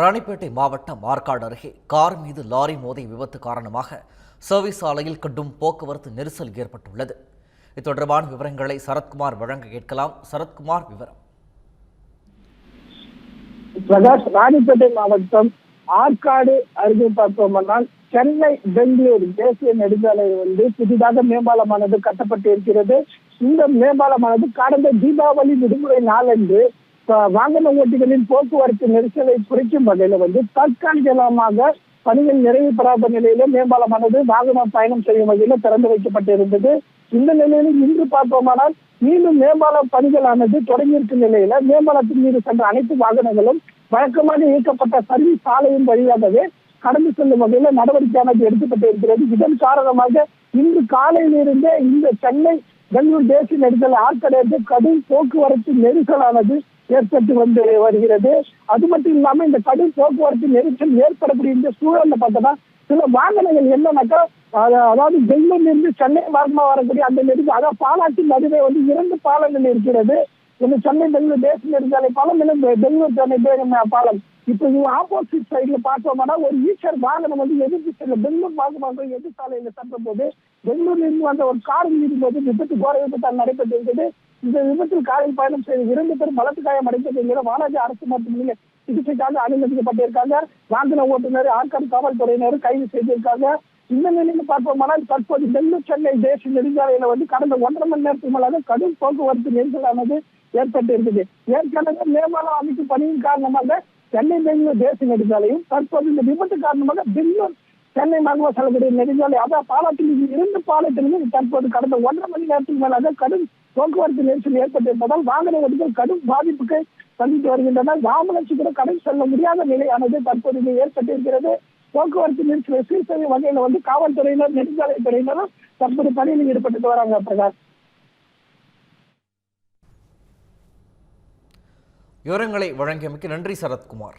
ராணிப்பேட்டை மாவட்டம் ஆற்காடு அருகே கார் மீது லாரி மோதி விபத்து காரணமாக சர்வீஸ் சாலையில் கடும் போக்குவரத்து நெரிசல் ஏற்பட்டுள்ளது. இது தொடர்பான விவரங்களை சரத்குமார் வழங்க கேட்கலாம். சரத்குமார் விவரம். பிரகாஷ் ராணிப்பேட்டை மாவட்டம் ஆற்காடு அருகே பார்த்தோம்னால் சென்னை பெங்களூர் தேசிய நெடுஞ்சாலை வந்து புதிதாக மேம்பாலமானது கட்டப்பட்டு இருக்கிறது இந்த மேம்பாலமானது கடந்த தீபாவளி விடுமுறை நாளன்று வாகன ஓட்டிகளின் போக்குவரத்து நெரிசலை குறைக்கும் வகையில வந்து தற்காலிகமாக பணிகள் நிறைவு பெறாத நிலையில மேம்பாலமானது வாகனம் பயணம் செய்யும் வகையில திறந்து வைக்கப்பட்டிருந்தது. இந்த நிலையில இன்று பார்த்தோமானால் மீண்டும் மேம்பால பணிகளானது தொடங்கியிருக்கும் நிலையில மேம்பாலத்தின் மீது சென்ற அனைத்து வாகனங்களும் வழக்கமாக இயக்கப்பட்ட சர்வீஸ் சாலையின் வழியாகவே கடந்து செல்லும் வகையில நடவடிக்கையானது எடுக்கப்பட்டு இருக்கிறது இதன் காரணமாக இன்று காலையிலிருந்தே இந்த சென்னை பெங்களூர் தேசிய நெரிசல் ஆற்கடைக்கு கடும் போக்குவரத்து நெரிசலானது ஏற்பட்டு வந்து வருகிறது. அது மட்டும் இல்லாம இந்த கடும் போக்குவரத்து நெரிசல் ஏற்படக்கூடிய இந்த சூழல்ல பார்த்தோம்னா சில வாகனங்கள் என்னன்னாக்கா அதாவது பெங்களூர்ல இருந்து சென்னை மார்க்கமா வரக்கூடிய அந்த நெரிசல் அதாவது பாலாற்றின் நடுவே வந்து இரண்டு பாலங்கள் இருக்கிறது. ஒன்று சென்னை பெங்களூர் தேசிய நெடுஞ்சாலை பாலம் இல்லை பெங்களூர் சென்னை பாலம். இப்போ இது ஆப்போசிட் சைட்ல பார்த்தோம்னா ஒரு ஈச்சர் வாகனம் வந்து எதிர்த்து செல்ல பெங்களூர் மார்க்கமாக எதிர் சாலையில தட்டும் போது பெங்களூர்ல இருந்து வந்த ஒரு கார் மீது போது விபத்து கோர விபத்தால் நடைபெற்று இருந்தது இந்த விபத்தில் காரில் பயணம் செய்த இரண்டு பேரும் பலத்து காயம் அடைந்திருக்கிற வாலாஜி அரசு மருத்துவமனையில் சிகிச்சைக்காக அனுமதிக்கப்பட்டிருக்காங்க. வாகன ஓட்டுநர் ஆற்காடு காவல்துறையினர் கைது செய்திருக்காங்க. இந்த நிலையில பார்ப்போமானால் தற்போது பெங்களூர் சென்னை தேசிய நெடுஞ்சாலையில வந்து கடந்த ஒன்றரை மணி நேரத்துக்கு மேலாக கடும் போக்குவரத்து நெரிசலானது ஏற்பட்டு இருக்குது ஏற்கனவே மேம்பாலம் அமைக்கும் பணியின் காரணமாக சென்னை பெங்களூர் தேசிய நெடுஞ்சாலையும் தற்போது இந்த விபத்து காரணமாக பெங்களூர் சென்னை மகவ செல்லக்கூடிய நெடுஞ்சாலை அதாவது பாலத்தில் இரண்டு பாலத்திலிருந்து தற்போது கடந்த ஒன்றரை மணி நேரத்துக்கு மேலாக கடும் போக்குவரத்து நெரிசல் ஏற்பட்டிருப்பதால் வாகன ஓட்டிகள் கடும் பாதிப்புக்கு சந்தித்து வருகின்றனர். வாமலட்சி கூட கடல் செல்ல முடியாத நிலையானது தற்போது இங்கே ஏற்பட்டிருக்கிறது. போக்குவரத்து நெரிசலை சீர் செய்யும் வகையில வந்து காவல்துறையினர் நெடுஞ்சாலை துறையினரும் தற்போது பணியில் ஈடுபட்டு வராங்க பிரகாஷ். விவரங்களை வழங்கியமைக்கு நன்றி சரத்குமார்.